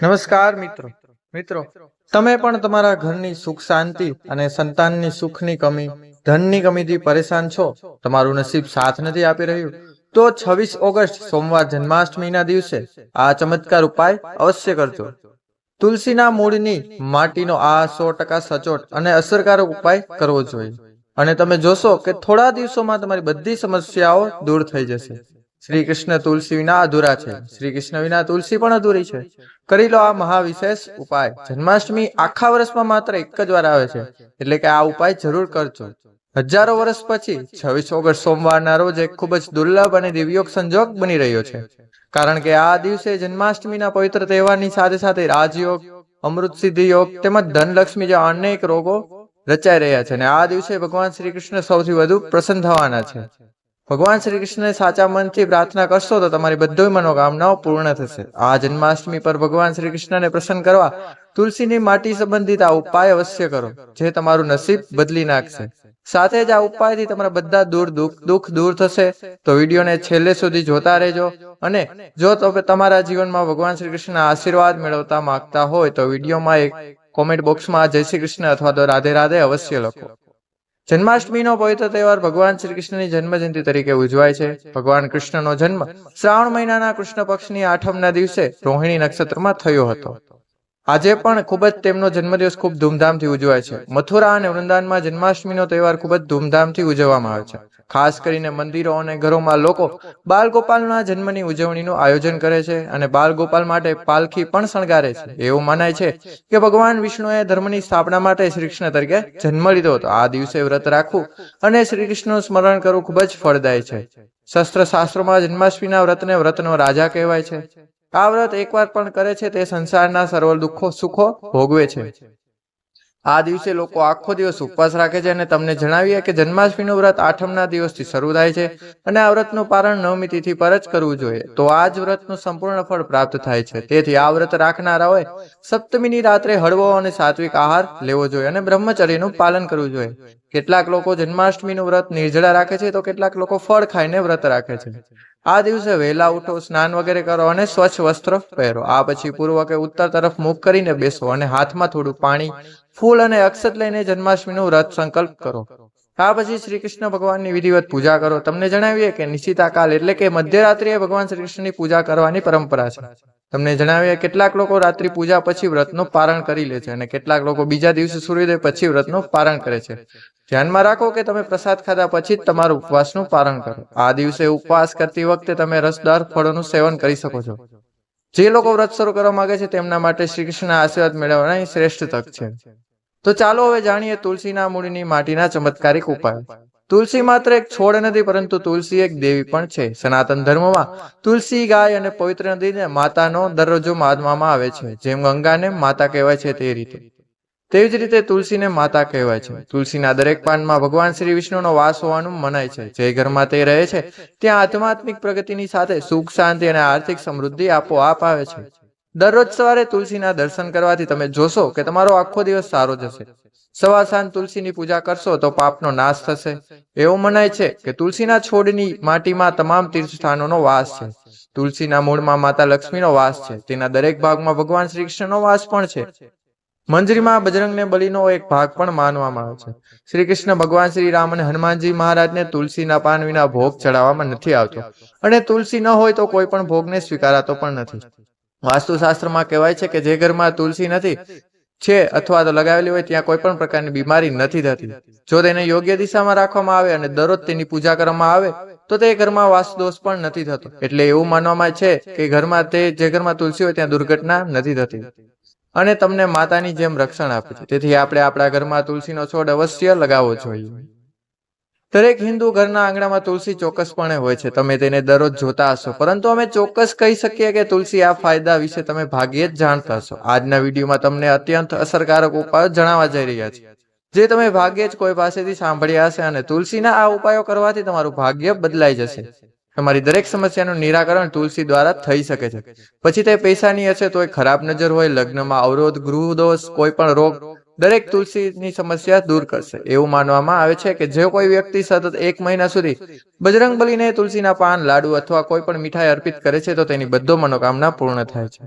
નમસ્કાર મિત્રો. મિત્રો, તમે પણ તમારા ઘરની સુખ શાંતિ અને સંતાનની સુખની કમી, ધનની કમીથી પરેશાન છો? તમારું નસીબ સાથ નથી આપી રહ્યું? તો છવ્વીસ ઓગસ્ટ, સોમવાર જન્માષ્ટમીના દિવસે આ ચમત્કાર ઉપાય અવશ્ય કરજો. તુલસીના મૂળની માટીનો આ સો ટકા સચોટ અને અસરકારક ઉપાય કરવો જોઈએ. અને તમે જોશો કે થોડા દિવસોમાં તમારી બધી સમસ્યાઓ દૂર થઈ જશે. શ્રી કૃષ્ણ તુલસી વિના અધૂરા છે. શ્રી કૃષ્ણ વિના તુલસી પણ અધૂરી છે. કરી લો આ મહાવિશેષ ઉપાય. જન્માષ્ટમી આખા વર્ષમાં માત્ર એક જ વાર આવે છે. એટલે કે આ ઉપાય જરૂર કરજો. હજારો વર્ષ પછી, છવ્વીસ ઓગસ્ટ સોમવારના રોજ એક ખૂબ જ દુર્લભ અને દિવ્યોગ સંજોગ બની રહ્યો છે. કારણ કે આ દિવસે જન્માષ્ટમીના પવિત્ર તહેવારની સાથે સાથે રાજયોગ, અમૃત સિદ્ધિ યોગ તેમજ ધનલક્ષ્મી જેવા અનેક રોગો રચાઈ રહ્યા છે. અને આ દિવસે ભગવાન શ્રી કૃષ્ણ સૌથી વધુ પ્રસન્ન થવાના છે. ભગવાન શ્રી કૃષ્ણને સાચા મનથી પ્રાર્થના કરશો તો તમારી બધી મનોકામનાઓ પૂર્ણ થશે. આ જન્માષ્ટમી પર ભગવાન શ્રી કૃષ્ણને પ્રસન્ન કરવા તુલસીની માટી સંબંધિત આ ઉપાય અવશ્ય કરો, જે તમારું નસીબ બદલી નાખશે. સાથે જ આ ઉપાયથી તમારા બધા દૂર દુઃખ દુઃખ દૂર થશે. તો વિડીયોને છેલ્લે સુધી જોતા રહેજો અને જો તમે તમારા જીવનમાં ભગવાન શ્રી કૃષ્ણના આશીર્વાદ મેળવતા માંગતા હોય તો વિડીયોમાં એક કોમેન્ટ બોક્સમાં જય શ્રી કૃષ્ણ અથવા તો રાધે રાધે અવશ્ય લખો. જન્માષ્ટમીનો પવિત્ર તહેવાર ભગવાન શ્રી કૃષ્ણની જન્મજયંતિ તરીકે ઉજવાય છે. ભગવાન કૃષ્ણનો જન્મ શ્રાવણ મહિનાના કૃષ્ણ પક્ષની આઠમના દિવસે રોહિણી નક્ષત્રમાં થયો હતો. આજે પણ ખૂબ જ તેમનો જન્મદિવસ ખૂબ ધૂમધામથી ઉજવાય છે. મથુરા અને વૃંદાવનમાં જન્માષ્ટમીનો તહેવાર ખૂબ જ ધૂમધામથી ઉજવવામાં આવે છે. ખાસ કરીને મંદિરો અને ઘરોમાં લોકો બાલગોપાલના જન્મની ઉજવણીનું આયોજન કરે છે અને બાલગોપાલ માટે પાલખી પણ શણગારે છે. એવું મનાય છે કે ભગવાન વિષ્ણુએ ધર્મની સ્થાપના માટે શ્રી કૃષ્ણ તરીકે જન્મ લીધો હતો. આ દિવસે વ્રત રાખવું અને શ્રી કૃષ્ણનું સ્મરણ કરવું ખૂબ જ ફળદાયી છે. શસ્ત્ર શાસ્ત્રોમાં જન્માષ્ટમીના વ્રતને વ્રતનો રાજા કહેવાય છે. આ વ્રત એકવાર પણ કરે છે, તે સંસારના સર્વ દુઃખો, સુખો ભોગવે છે. આ દિવસે લોકો આખો દિવસ ઉપવાસ રાખે છે અને તમને જણાવીએ કે જન્માષ્ટમીનું વ્રત આઠમના દિવસથી શરૂ થાય છે અને આ વ્રતનું પારણ નવમી તિથિ પર જ કરવું જોઈએ. તો આ જ વ્રતનું સંપૂર્ણ ફળ પ્રાપ્ત થાય છે. તેથી આ વ્રત રાખનારાઓએ સપ્તમીની રાત્રે હળવો અને સાત્વિક આહાર લેવો જોઈએ અને બ્રહ્મચર્યનું પાલન કરવું જોઈએ. કેટલાક લોકો જન્માષ્ટમીનું વ્રત નિર્જળા રાખે છે, તો કેટલાક લોકો ફળ ખાઈને વ્રત રાખે છે. આ દિવસે વહેલા ઉઠો, સ્નાન વગેરે કરો અને સ્વચ્છ વસ્ત્ર પહેરો. આ પછી પૂર્વ કે ઉત્તર તરફ મુખ કરીને બેસો અને હાથમાં થોડું પાણી, ફૂલ અને અક્ષત લઈને જન્માષ્ટમીનું વ્રત સંકલ્પ કરો. આ પછી શ્રી કૃષ્ણ ભગવાનની વિધિવત પૂજા કરો. તમને જણાવીએ કે નિશ્ચિતા કાલ એટલે કે મધ્યરાત્રિએ ભગવાન શ્રી કૃષ્ણની પૂજા કરવાની પરંપરા છે. તમને જણાવ્યા કેટલાક લોકો રાત્રિ પૂજા પછી વ્રતનું પારણ કરી લે છે અને કેટલાક લોકો બીજા દિવસે સૂર્યોદય પછી વ્રતનું પારણ કરે છે. ધ્યાનમાં રાખો કે તમે પ્રસાદ ખાધા પછી તમારું ઉપવાસનું પારણ કરો. આ દિવસે ઉપવાસ કરતી વખતે તમે રસદાર ફળોનું સેવન કરી શકો છો. જે લોકો વ્રત શરૂ કરવા માંગે છે તેમના માટે શ્રી કૃષ્ણના આશીર્વાદ મેળવવાની શ્રેષ્ઠ તક છે. તો ચાલો હવે જાણીએ તુલસીના મૂળની માટીના ચમત્કારિક ઉપાય. તુલસી માત્ર એક છોડ નથી, પરંતુ તુલસી એક દેવી પણ છે. સનાતન ધર્મમાં તુલસી ગાય અને પવિત્ર નદીને માતાનો દરરોજો માનવામાં આવે છે. જેમ ગંગાને માતા કહેવાય છે તે રીતે. તેવી જ રીતે તુલસીને માતા કહેવાય છે. તુલસીના દરેક પાનમાં ભગવાન શ્રી વિષ્ણુનો વાસ હોવાનું મનાય છે. જે ઘરમાં તે રહે છે, ત્યાં આધ્યાત્મિક પ્રગતિની સાથે સુખ, શાંતિ અને આર્થિક સમૃદ્ધિ આપોઆપ આવે છે. દરરોજ સવારે તુલસીના દર્શન કરવાથી તમે જોશો કે તમારો આખો દિવસ સારો જશે. સવાર સાંજ તુલસીની પૂજા કરશો તો પાપનો નાશ થશે. એવું મનાય છે કે તુલસીના છોડની માટીમાં તમામ તીર્થસ્થાનોનો વાસ છે. તુલસીના મૂળમાં માતા લક્ષ્મીનો વાસ છે. તેના દરેક ભાગમાં ભગવાન શ્રી કૃષ્ણનો વાસ પણ છે. મંજરીમાં બજરંગને બલીનો એક ભાગ પણ માનવામાં આવે છે. શ્રી કૃષ્ણ ભગવાન શ્રી રામ અને હનુમાનજી મહારાજને તુલસીના પાન વિના ભોગ ચડાવવામાં નથી આવતો. અને તુલસી ન હોય તો કોઈ પણ ભોગને સ્વીકારાતો પણ નથી. વાસ્તુશાસ્ત્રમાં કહેવાય છે કે જે ઘરમાં તુલસી નથી છે અથવા તો લગાવેલી હોય ત્યાં કોઈ પણ પ્રકારની બીમારી નથી થતી. જો તેને યોગ્ય દિશામાં રાખવામાં આવે અને દરરોજ તેની પૂજા કરવામાં આવે, તો તે ઘરમાં વાસદોષ પણ નથી થતો. એટલે એવું માનવામાં છે કે ઘરમાં તે, જે ઘરમાં તુલસી હોય ત્યાં દુર્ઘટના નથી થતી. અને તમને માતાની જેમ રક્ષણ આપે છે. તેથી આપણે આપણા ઘરમાં તુલસીનો છોડ અવશ્ય લગાવવો જોઈએ. દરેક હિન્દુ ઘરના આંગણામાં તુલસી ચોક્કસપણે હોય છે. તમે તેને દરરોજ જોતા હશો. પરંતુ અમે ચોક્કસ કહી શકીએ કે તુલસી આ ફાયદા વિશે તમે ભાગ્યે જ જાણતા હશો. આજના વિડીયોમાં તમને અત્યંત અસરકારક ઉપાયો જણાવવા જઈ રહ્યા છે જે તમે ભાગ્યે જ કોઈ પાસેથી સાંભળ્યા હશે અને તુલસીના આ ઉપાયો કરવાથી તમારું ભાગ્ય બદલાઈ જશે. તમારી દરેક સમસ્યાનું નિરાકરણ તુલસી દ્વારા થઈ શકે છે. પછી તે પૈસાની હશે તો એ ખરાબ નજર હોય, લગ્નમાં અવરોધ, ગૃહ દોષ, કોઈ પણ રોગ દરેક તુલસીની સમસ્યા દૂર કરશે. એવું માનવામાં આવે છે કે જે કોઈ વ્યક્તિ સતત એક મહિના સુધી બજરંગ બલીને તુલસીના પાન, લાડુ અથવા કોઈ પણ મીઠાઈ અર્પિત કરે છે, તો તેની બધો મનોકામના પૂર્ણ થાય છે.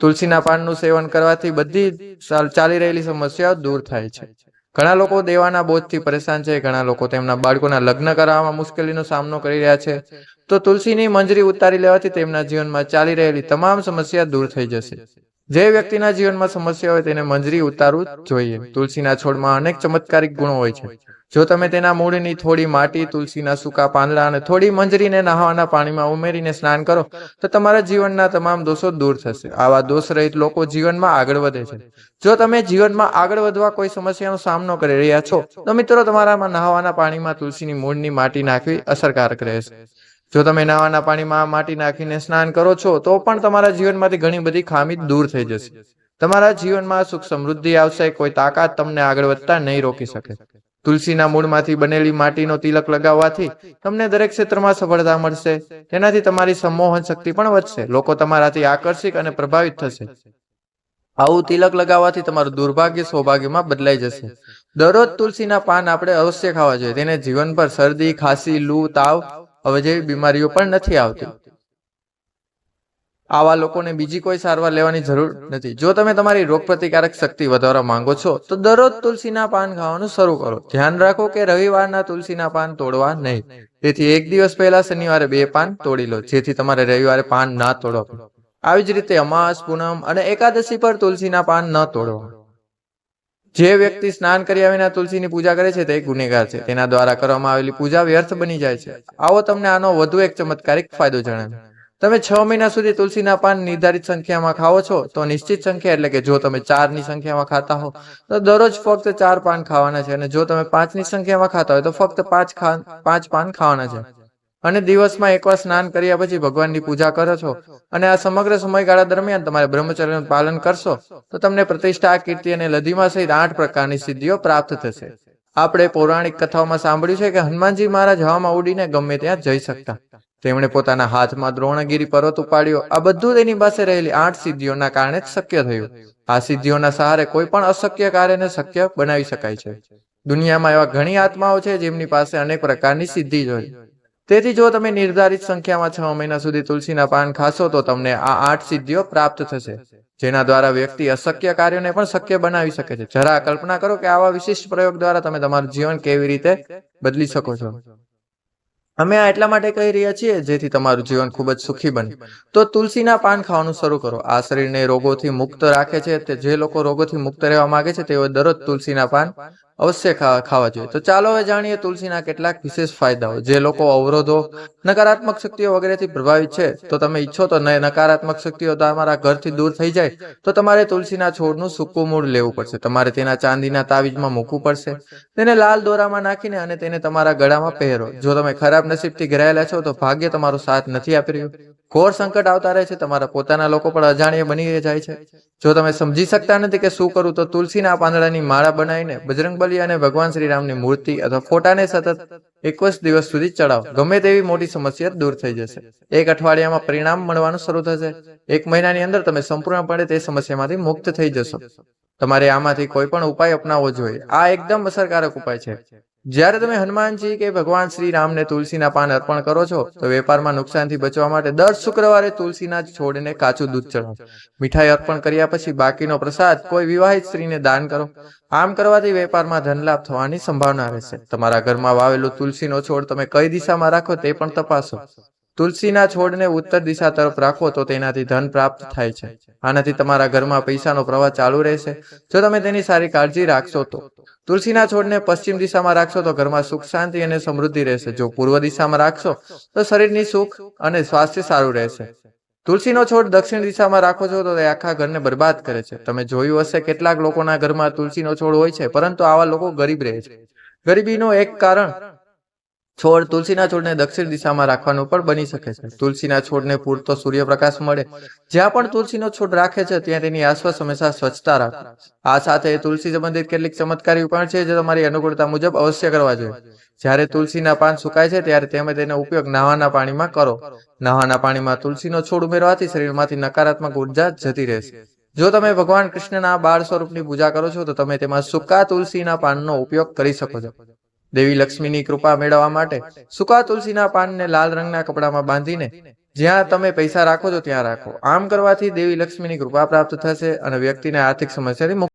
તુલસીના પાનનું સેવન કરવાથી બધી ચાલી રહેલી સમસ્યાઓ દૂર થાય છે. ઘણા લોકો દેવાના બોધથી પરેશાન છે, ઘણા લોકો તેમના બાળકોના લગ્ન કરાવવામાં મુશ્કેલીનો સામનો કરી રહ્યા છે. તો તુલસીની મંજરી ઉતારી લેવાથી તેમના જીવનમાં ચાલી રહેલી તમામ સમસ્યા દૂર થઈ જશે. જે વ્યક્તિના જીવનમાં સમસ્યા હોય તેને મંજરી ઉતારવું જોઈએ. તુલસીના છોડમાં અનેક ચમત્કારિક ગુણો હોય છે. જો તમે તેના મૂળની થોડી માટી, તુલસીના સૂકા પાંદડા અને થોડી મંજરીને નહાવાના પાણીમાં ઉમેરીને સ્નાન કરો, તો તમારા જીવનના તમામ દોષો દૂર થશે. આવા દોષ રહિત લોકો જીવનમાં આગળ વધે છે. જો તમે જીવનમાં આગળ વધવા કોઈ સમસ્યાનો સામનો કરી રહ્યા છો, તો મિત્રો તમારામાં નહાવાના પાણીમાં તુલસીની મૂળની માટી નાખવી અસરકારક રહેશે. જો તમે નાવાના પાણીમાં માટી નાખીને સ્નાન કરો છો, તો પણ તમારા જીવનમાંથી ઘણી બધી ખામી દૂર થઈ જશે. તમારા જીવનમાં સુખ સમૃદ્ધિ આવશે, કોઈ તાકાત તમને આગળ વધતા નહીં રોકી શકે. તુલસીના મૂળમાંથી બનેલી માટીનો તિલક લગાવવાથી તમને દરેક ક્ષેત્રમાં સફળતા મળશે. તેનાથી તમારી સંમોહન શક્તિ પણ વધશે. લોકો તમારાથી આકર્ષિત અને પ્રભાવિત થશે. આવું તિલક લગાવવાથી તમારું દુર્ભાગ્ય સૌભાગ્યમાં બદલાઈ જશે. દરરોજ તુલસીના પાન આપણે અવશ્ય ખાવા જોઈએ. તેને જીવન પર શરદી, ખાંસી, લૂ, તાવ હવે જેવી બીમારીઓ પણ નથી આવતી. આવા લોકોને બીજી કોઈ સારવાર લેવાની જરૂર નથી. જો તમે તમારી રોગપ્રતિકારક શક્તિ વધારવા માંગો છો, તો દરરોજ તુલસીના પાન ખાવાનું શરૂ કરો. ધ્યાન રાખો કે રવિવારના તુલસીના પાન તોડવા નહીં. તેથી એક દિવસ પહેલા શનિવારે બે પાન તોડી લો, જેથી તમારે રવિવારે પાન ના તોડવા આવી જ રીતે અમાસ, પૂનમ અને એકાદશી પર તુલસીના પાન ન તોડવા. જે વ્યક્તિ સ્નાન કર્યા વિના તુલસીની પૂજા કરે છે તે ગુનેગાર છે. તેના દ્વારા કરવામાં આવેલી પૂજા વ્યર્થ બની જાય છે. આવો તમને આનો વધુ એક ચમત્કારિક ફાયદો જણાવ્યો તમે છ મહિના સુધી તુલસીના પાન નિર્ધારિત સંખ્યામાં ખાઓ છો, તો નિશ્ચિત સંખ્યા એટલે કે જો તમે ચારની સંખ્યામાં ખાતા હો, તો દરરોજ ફક્ત ચાર પાન ખાવાના છે અને જો તમે પાંચની સંખ્યામાં ખાતા હોય, તો ફક્ત પાંચ પાંચ પાન ખાવાના છે. અને દિવસમાં એકવાર સ્નાન કર્યા પછી ભગવાનની પૂજા કરો છો. અને આ સમગ્ર સમયગાળા દરમિયાન તમારે બ્રહ્મચર્યનું પાલન કરશો, તો તમને પ્રતિષ્ઠા, કીર્તિ અને લધીમાં સહિત આઠ પ્રકારની સિદ્ધિઓ પ્રાપ્ત થશે. આપણે પૌરાણિક કથાઓમાં સાંભળ્યું છે કે હનુમાનજી મહારાજ હવામાં ઉડીને ગમે ત્યાં જઈ શકતા. તેમણે પોતાના હાથમાં દ્રોણગીરી પર્વત ઉપાડ્યો. આ બધું તેની પાસે રહેલી આઠ સિદ્ધિઓના કારણે જ શક્ય થયું. આ સિદ્ધિઓના સહારે કોઈ પણ અશક્ય કાર્યને શક્ય બનાવી શકાય છે. દુનિયામાં એવા ઘણી આત્માઓ છે જેમની પાસે અનેક પ્રકારની સિદ્ધિ જોઈ તેથી જો તમે નિર્ધારિત સંખ્યામાં છ મહિના સુધી તુલસીના પાન ખાશો, તો તમને આ આઠ સિદ્ધિઓ પ્રાપ્ત થશે, જેના દ્વારા વ્યક્તિ અશક્ય કાર્યોને પણ શક્ય બનાવી શકે છે. જરા કલ્પના કરો કે આવા વિશિષ્ટ પ્રયોગ દ્વારા તમે તમારું જીવન કેવી રીતે બદલી શકો છો. અમે આ એટલા માટે કહી રહ્યા છીએ, જેથી તમારું જીવન ખૂબ જ સુખી બને. તો તુલસીના પાન ખાવાનું શરૂ કરો. આ શરીરને રોગોથી મુક્ત રાખે છે. તે જે લોકો રોગોથી મુક્ત રહેવા માંગે છે, તેઓ દરરોજ તુલસીના પાન અવશ્ય ખાવા જોઈએ. તો ચાલો હવે જાણીએ તુલસીના કેટલાક વિશેષ ફાયદાઓ. જે લોકો અવરોધો, નકારાત્મક શક્તિઓ વગેરેથી પ્રભાવિત છે, તો તમે ઈચ્છો તો નકારાત્મક શક્તિઓ તમારા ઘરથી દૂર થઈ જાય, તો તમારે તુલસીના છોડનું સૂકું મૂળ લેવું પડશે. તમારે તેના ચાંદીના તાવીજમાં મૂકવું પડશે. તેને લાલ દોરામાં નાખીને અને તેને તમારા ગળામાં પહેરો. જો તમે ખરાબ નસીબથી ઘેરાયેલા છો તો ભાગ્ય તમારો સાથ નથી આપી રહ્યું. ઘોર સંકટ આવતા રહે છે, તમારા પોતાના લોકો પણ અજાણ્યા બની જાય છે. જો તમે સમજી શકતા નથી કે શું કરવું તો તુલસીના પાંદડાની માળા બનાવીને બજરંગબલી અને ભગવાન શ્રીરામની મૂર્તિ અથવા ફોટાને સતત એકવીસ દિવસ સુધી ચડાવો. ગમે તેવી મોટી સમસ્યા દૂર થઈ જશે. એક અઠવાડિયામાં પરિણામ મળવાનું શરૂ થશે. એક મહિનાની અંદર તમે સંપૂર્ણપણે તે સમસ્યામાંથી મુક્ત થઈ જશો. તમારે આમાંથી કોઈ પણ ઉપાય અપનાવવો જોઈએ. આ એકદમ અસરકારક ઉપાય છે. જ્યારે તમે હનુમાનજી કે ભગવાન શ્રી રામને તુલસીના પાન અર્પણ કરો છો, તો વેપારમાં નુકસાનથી બચવા માટે દર શુક્રવારે તુલસીના છોડને કાચું દૂધ ચડાવો મીઠાઈ અર્પણ કર્યા પછી બાકીનો પ્રસાદ કોઈ વિવાહિત સ્ત્રીને દાન કરો. આમ કરવાથી વેપારમાં ધનલાભ થવાની સંભાવના રહેશે. તમારા ઘરમાં વાવેલું તુલસીનો છોડ તમે કઈ દિશામાં રાખો તે પણ તપાસો. તુલસીના છોડને ઉત્તર દિશા તરફ રાખો તો તેનાથી ધન પ્રાપ્ત થાય છે. આનાથી તમારા ઘરમાં પૈસાનો પ્રવાહ ચાલુ રહેશે. જો તમે તેની સારી કાળજી રાખશો તો. તુલસીના છોડને પશ્ચિમ દિશામાં રાખશો તો ઘરમાં સુખ, શાંતિ અને સમૃદ્ધિ રહેશે. જો પૂર્વ દિશામાં રાખશો તો શરીરની સુખ અને સ્વાસ્થ્ય સારું રહેશે. તુલસીનો છોડ દક્ષિણ દિશામાં રાખો છો તો તે આખા ઘરને બરબાદ કરે છે. તમે જોયું હશે કેટલાક લોકોના ઘરમાં તુલસીનો છોડ હોય છે, પરંતુ આવા લોકો ગરીબ રહે છે. ગરીબીનું એક કારણ છોડ તુલસીના છોડને દક્ષિણ દિશામાં રાખવાનું પણ બની શકે છે. તુલસીના છોડને પૂરતો સૂર્યપ્રકાશ મળે. જ્યાં પણ તુલસીનો છોડ રાખે છે, ત્યાં તેની આસપાસ હંમેશા સ્વચ્છતા રાખો. આ સાથે તુલસી સંબંધિત કેટલીક ચમત્કારી ઉપાય છે, જે તમારી અનુકૂળતા મુજબ અવશ્ય કરવા જોઈએ. જ્યારે તુલસીના પાન સુકાય છે, ત્યારે તમે તેનો ઉપયોગ નહાવાના પાણીમાં કરો. નહાવાના પાણીમાં તુલસીનો છોડ ઉમેરવાથી શરીરમાંથી નકારાત્મક ઊર્જા જતી રહેશે. જો તમે ભગવાન કૃષ્ણના બાળ સ્વરૂપની પૂજા કરો છો, તો તમે તેમાં સુકા તુલસીના પાનનો ઉપયોગ કરી શકો છો. દેવી લક્ષ્મીની કૃપા મેળવવા માટે સૂકા તુલસીના પાનને લાલ રંગના કપડામાં બાંધીને જ્યાં તમે પૈસા રાખો છો ત્યાં રાખો. આમ કરવાથી દેવી લક્ષ્મીની કૃપા પ્રાપ્ત થશે અને વ્યક્તિને આર્થિક સમસ્યાથી